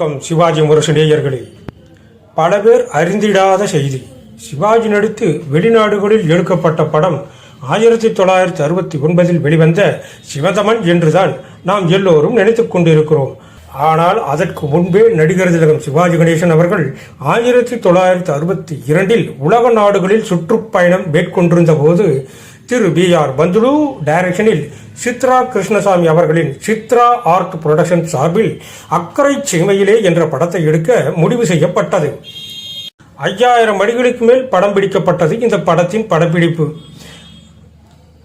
வணக்கம் சிவாஜி முரசு நேயர்களே பல பேர் அறிந்திடாத செய்தி. சிவாஜி நடித்து வெளிநாடுகளில் எடுக்கப்பட்ட படம் ஆயிரத்தி தொள்ளாயிரத்தி அறுபத்தி ஒன்பதில் வெளிவந்த சிவதமன் என்றுதான் நாம் எல்லோரும் நினைத்துக் கொண்டிருக்கிறோம். ஆனால் அதற்கு முன்பே நடிகர் திலகம் சிவாஜி கணேசன் அவர்கள் ஆயிரத்தி தொள்ளாயிரத்தி அறுபத்தி இரண்டில் உலக நாடுகளில் சுற்றுப்பயணம் மேற்கொண்டிருந்த போது திரு பி ஆர் பந்துலு டைரக்ஷனில் சித்ரா கிருஷ்ணசாமி அவர்களின் சித்ரா ஆர்ட் புரொடக்ஷன் சார்பில் அக்கறை சீமையிலே என்ற படத்தை எடுக்க முடிவு செய்யப்பட்டது. ஐயாயிரம் அடிகளுக்கு மேல் படம் பிடிக்கப்பட்டது இந்த படத்தின் படப்பிடிப்பு.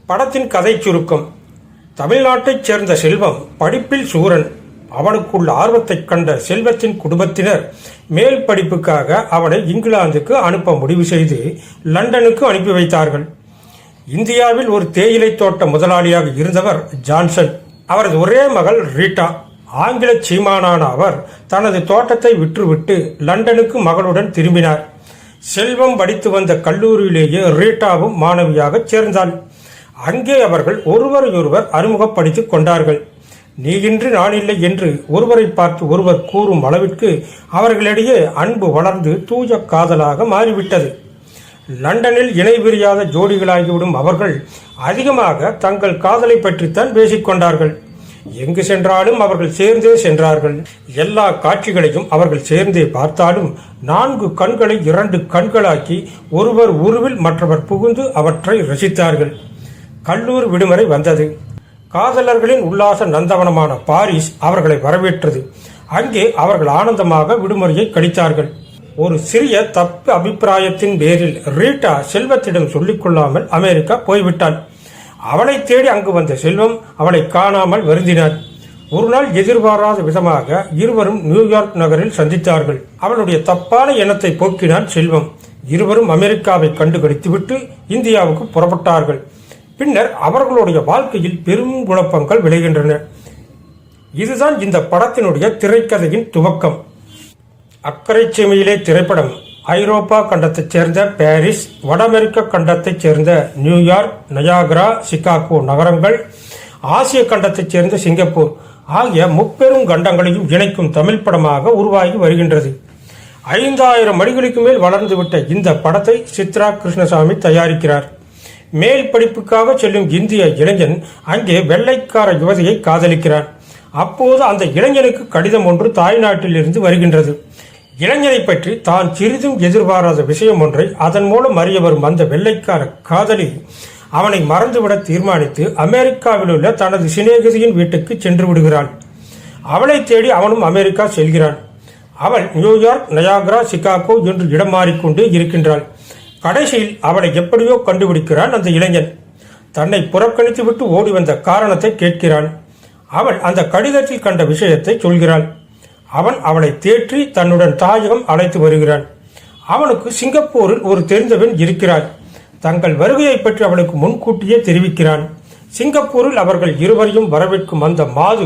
படத்தின் கதை சுருக்கம். தமிழ்நாட்டைச் சேர்ந்த செல்வம் படிப்பில் சூரன். அவனுக்குள்ள ஆர்வத்தைக் கண்ட செல்வத்தின் குடும்பத்தினர் மேல் படிப்புக்காக அவனை இங்கிலாந்துக்கு அனுப்ப முடிவு செய்து லண்டனுக்கு அனுப்பி வைத்தார்கள். இந்தியாவில் ஒரு தேயிலை தோட்ட முதலாளியாக இருந்தவர் ஜான்சன். அவரது ஒரே மகள் ரீட்டா. ஆங்கில சீமானான அவர் தனது தோட்டத்தை விற்றுவிட்டு லண்டனுக்கு மகளுடன் திரும்பினார். செல்வம் படித்து வந்த கல்லூரியிலேயே ரீட்டாவும் மாணவியாகச் சேர்ந்தாள். அங்கே அவர்கள் ஒருவரையொருவர் அறிமுகப்படுத்திக் கொண்டார்கள். நீயின்றி நான் இல்லை என்று ஒருவரை பார்த்து ஒருவர் கூறும் அளவிற்கு அவர்களிடையே அன்பு வளர்ந்து தூய காதலாக மாறிவிட்டது. லண்டனில் இணை பிரியாத ஜோடிகளாகிவிடும் அவர்கள் அதிகமாக தங்கள் காதலை பற்றித்தான் பேசிக்கொண்டார்கள். எங்கு சென்றாலும் அவர்கள் சேர்ந்தே சென்றார்கள். எல்லா காட்சிகளையும் அவர்கள் சேர்ந்தே பார்த்தாலும் நான்கு கண்களை இரண்டு கண்களாக்கி ஒருவர் உருவில் மற்றவர் புகுந்து அவற்றை ரசித்தார்கள். கல்லூர் விடுமுறை வந்தது. காதலர்களின் உல்லாச நந்தவனமான பாரிஸ் அவர்களை வரவேற்றது. அங்கே அவர்கள் ஆனந்தமாக விடுமுறையை கழித்தார்கள். ஒரு சிறிய தப்பு அபிப்பிராயத்தின் பேரில் ரீட்டா செல்வத்திடம் சொல்லிக்கொள்ளாமல் அமெரிக்கா போய்விட்டாள். அவளை தேடி அங்கு வந்த செல்வம் அவளை காணாமல் வருந்தினார். ஒரு நாள் எதிர்பாராத விதமாக இருவரும் நியூயார்க் நகரில் சந்தித்தார்கள். அவளுடைய தப்பான எண்ணத்தை போக்கினான் செல்வம். இருவரும் அமெரிக்காவை கண்டுபிடித்துவிட்டு இந்தியாவுக்கு புறப்பட்டார்கள். பின்னர் அவர்களுடைய வாழ்க்கையில் பெரும் குழப்பங்கள் விளைகின்றன. இதுதான் இந்த படத்தினுடைய திரைக்கதையின் துவக்கம். அக்கறை சீமையிலே திரைப்படம். ஐரோப்பா கண்டத்தைச் சேர்ந்த பாரிஸ் வட அமெரிக்க கண்டத்தைச் சேர்ந்த நியூயார்க் நயாகரா சிகாகோ நகரங்கள் ஆசிய கண்டத்தைச் சேர்ந்த சிங்கப்பூர் ஆகிய முப்பெரும் கண்டங்களையும் இணைக்கும் தமிழ் படமாக உருவாகி வருகின்றது. ஐந்தாயிரம் அடிகளுக்கு மேல் வளர்ந்துவிட்ட இந்த படத்தை சித்ரா கிருஷ்ணசாமி தயாரிக்கிறார். மேல் படிப்புக்காக செல்லும் இந்திய இளைஞன் அங்கே வெள்ளைக்கார யுவதியை காதலிக்கிறார் அப்போது அந்த இளைஞனுக்கு கடிதம் ஒன்று தாய்நாட்டில் இருந்து வருகின்றது. இளைஞனை பற்றி தான் சிறிதும் எதிர்பாராத விஷயம் ஒன்றை அதன் மூலம் அறிய வரும் அந்த வெள்ளைக்கார காதலி அவனை மறந்துவிட தீர்மானித்து அமெரிக்காவில் உள்ள தனது சிநேகிதியின் வீட்டுக்கு சென்று விடுகிறாள். அவளை தேடி அவனும் அமெரிக்கா செல்கிறான். அவள் நியூயார்க் நயாகரா சிகாகோ என்று இடம் மாறிக்கொண்டே இருக்கின்றாள். கடைசியில் அவளை எப்படியோ கண்டுபிடிக்கிறான் அந்த இளைஞன். தன்னை புறக்கணித்துவிட்டு ஓடி வந்த காரணத்தை கேட்கிறான். அவள் அந்த கடிதத்தில் கண்ட விஷயத்தை சொல்கிறாள். அவன் அவளை தேற்றி தன்னுடன் தாயகம் அழைத்து வருகிறான். அவனுக்கு சிங்கப்பூரில் ஒரு தெரிந்தவன் இருக்கிறாள் தங்கள் வருகையை பற்றி அவளுக்கு முன்கூட்டியே தெரிவிக்கிறான். சிங்கப்பூரில் அவர்கள் இருவரையும் வரவேற்கும் அந்த மாது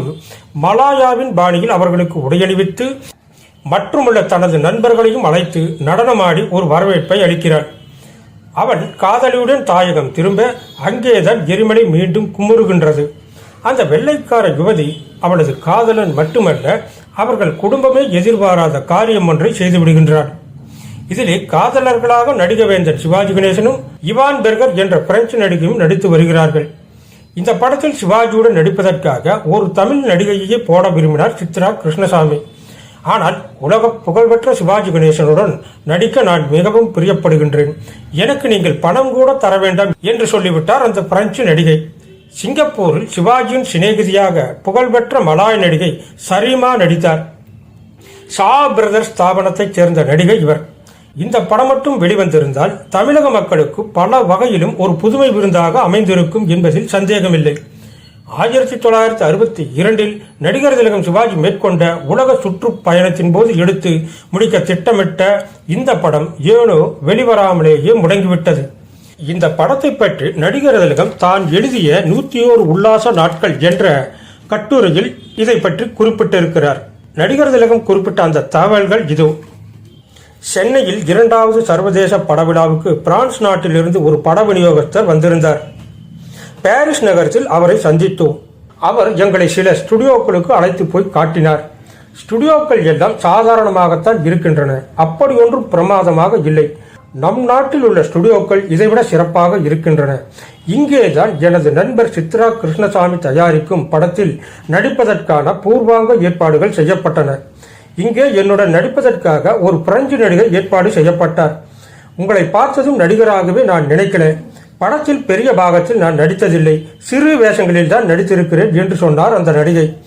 மலாயாவின் பாணியில் அவர்களுக்கு உடையணிவித்து மற்றுமுள்ள தனது நண்பர்களையும் அழைத்து நடனமாடி ஒரு வரவேற்பை அளிக்கிறான் அவன் காதலியுடன் தாயகம் திரும்ப அங்கேதான் எரிமலை மீண்டும் குமுறுகின்றது. அந்த வெள்ளைக்கார யுவதி அவளது காதலன் மட்டுமல்ல அவர்கள் குடும்பமே எதிர்பாராத காரியம் ஒன்றை செய்துவிடுகின்றார் இதிலே காதலர்களாக நடிகவேந்தன் சிவாஜி கணேசனும் இவான் பெர்கர் என்ற பிரெஞ்சு நடிகையும் நடித்து வருகிறார்கள். இந்த படத்தில் சிவாஜியுடன் நடிப்பதற்காக ஒரு தமிழ் நடிகையே போட விரும்பினார் சித்ரா கிருஷ்ணசாமி. ஆனால் உலக புகழ்பெற்ற சிவாஜி கணேசனுடன் நடிக்க நான் மிகவும் பிரியப்படுகின்றேன். எனக்கு நீங்கள் பணம் கூட தர வேண்டாம் என்று சொல்லிவிட்டார் அந்த பிரெஞ்சு நடிகை. சிங்கப்பூரில் சிவாஜியின் சிநேகிதியாக புகழ்பெற்ற மலாய் நடிகை சரிமா நடித்தார். ஷா பிரதர்ஸ் ஸ்தாபனத்தைச் சேர்ந்த நடிகை இவர். இந்த படம் மட்டும் வெளிவந்திருந்தால் தமிழக மக்களுக்கு பல வகையிலும் ஒரு புதுமை விருந்தாக அமைந்திருக்கும் என்பதில் சந்தேகமில்லை. ஆயிரத்தி தொள்ளாயிரத்தி அறுபத்தி இரண்டில் நடிகர் திலகம் சிவாஜி மேற்கொண்ட உலக சுற்றுப்பயணத்தின் போது எடுத்து முடிக்க திட்டமிட்ட இந்த படம் ஏனோ வெளிவராமலேயே முடங்கிவிட்டது. இந்த படத்தை பற்றி நடிகர் திலகம் தான் எழுதிய நூத்தி ஓர் உல்லாச நாட்கள் என்ற கட்டுரையில் இதை பற்றி குறிப்பிட்டிருக்கிறார். நடிகர் திலகம் குறிப்பிட்ட அந்த தகவல்கள் இதோ. சென்னையில் இரண்டாவது சர்வதேச படவிழாவுக்கு பிரான்ஸ் நாட்டிலிருந்து ஒரு பட விநியோகஸ்தர் வந்திருந்தார். பாரிஸ் நகரத்தில் அவரை சந்தித்தோம். அவர் எங்களை சில ஸ்டுடியோக்களுக்கு அழைத்து போய் காட்டினார். ஸ்டுடியோக்கள் எல்லாம் சாதாரணமாகத்தான் இருக்கின்றன. அப்படி ஒன்றும் பிரமாதமாக இல்லை. நம் நாட்டில் உள்ள ஸ்டுடியோக்கள் இதைவிட சிறப்பாக இருக்கின்றன. இங்கேதான் எனது நண்பர் சித்ரா கிருஷ்ணசாமி தயாரிக்கும் படத்தில் நடிப்பதற்கான பூர்வாங்க ஏற்பாடுகள் செய்யப்பட்டன. இங்கே என்னுடன் நடிப்பதற்காக ஒரு பிரெஞ்சு நடிகர் ஏற்பாடு செய்யப்பட்டார். உங்களை பார்த்ததும் நடிகராகவே நான் நினைக்கிறேன். படத்தில் பெரிய பாகத்தில் நான் நடித்ததில்லை. சிறு வேஷங்களில் தான் நடித்திருக்கிறேன் என்று சொன்னார் அந்த நடிகை.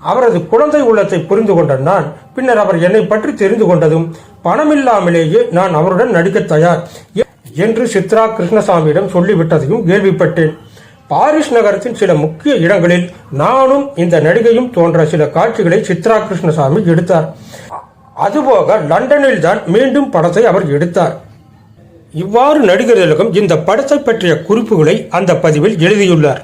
அவரது குழந்தை உள்ளத்தை புரிந்து கொண்ட நான் பின்னர் அவர் என்னை பற்றி தெரிந்து கொண்டதும் பணமில்லாமலேயே நான் அவருடன் நடிக்க தயார் என்று சித்ரா கிருஷ்ணசாமியிடம் சொல்லிவிட்டதையும் கேள்விப்பட்டேன். பாரிஸ் நகரத்தின் சில முக்கிய இடங்களில் நானும் இந்த நடிகையும் தோன்ற சில காட்சிகளை சித்ரா கிருஷ்ணசாமி எடுத்தார். அதுபோக லண்டனில் தான் மீண்டும் படத்தை அவர் எடுத்தார். இவ்வாறு நடிகர்களுக்கும் இந்த படத்தை பற்றிய குறிப்புகளை அந்த பதிவில் எழுதியுள்ளார்.